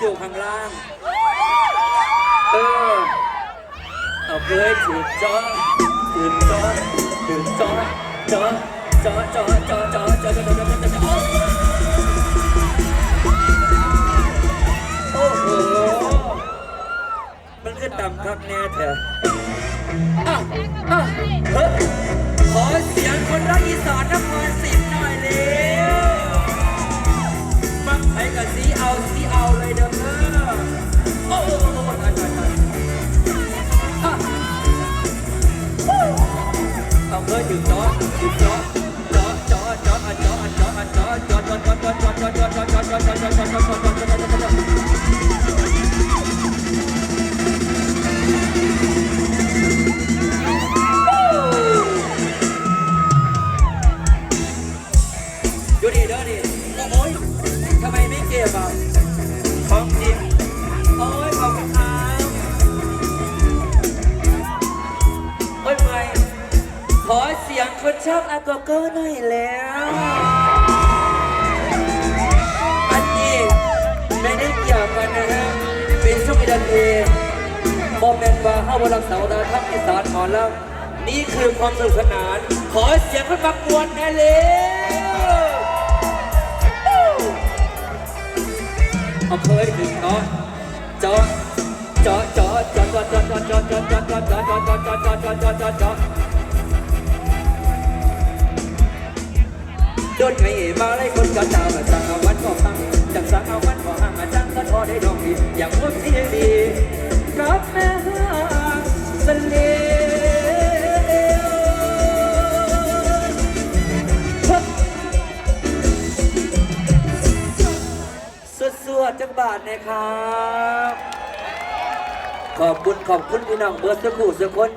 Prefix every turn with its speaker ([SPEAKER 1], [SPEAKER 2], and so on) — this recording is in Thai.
[SPEAKER 1] อยู่ข้างล่าง เออ เอาเพื่อถือจอถือจอถือจอจอจอจอจอจอจอจอจอจอจอจอโอ้โห มันก็ต่ำครับแน่เถอะอะอะเฮ้ยขอเสียงคนรักอีสานนครศรี ดูดิดูดิโอ้ยทำไมไม่เก็บอ่ะของ คนชอบอาโกโก้หน่อยแล้ว อันนี้ไม่ได้เกี่ยวกันนะฮะ เป็นช่วงอินเทโมเมนต์ว่าห้าวรักเสาร์ดาทัพอีสานหมอลำนี่คือความสนุกสนาน ขอเสียงคนมากวนแน่เลยเอาเคยถึงเนาะจอจอจอจอจอจอจอจอจอจอจอจอจอจอจอจอจอจอ นไงมาไล่คนก็ตามมาสั่งเอาวันก็ฟังจังสั่งเอาวันก็ห่างอาจังก็ทอได้ดองดีอย่างคนที่ดีรับแม่ห่างเสน่สวดจังบาทนะครับ ขอบคุณขอบคุณพี่น้องเบิร์ดสักคู่สักคน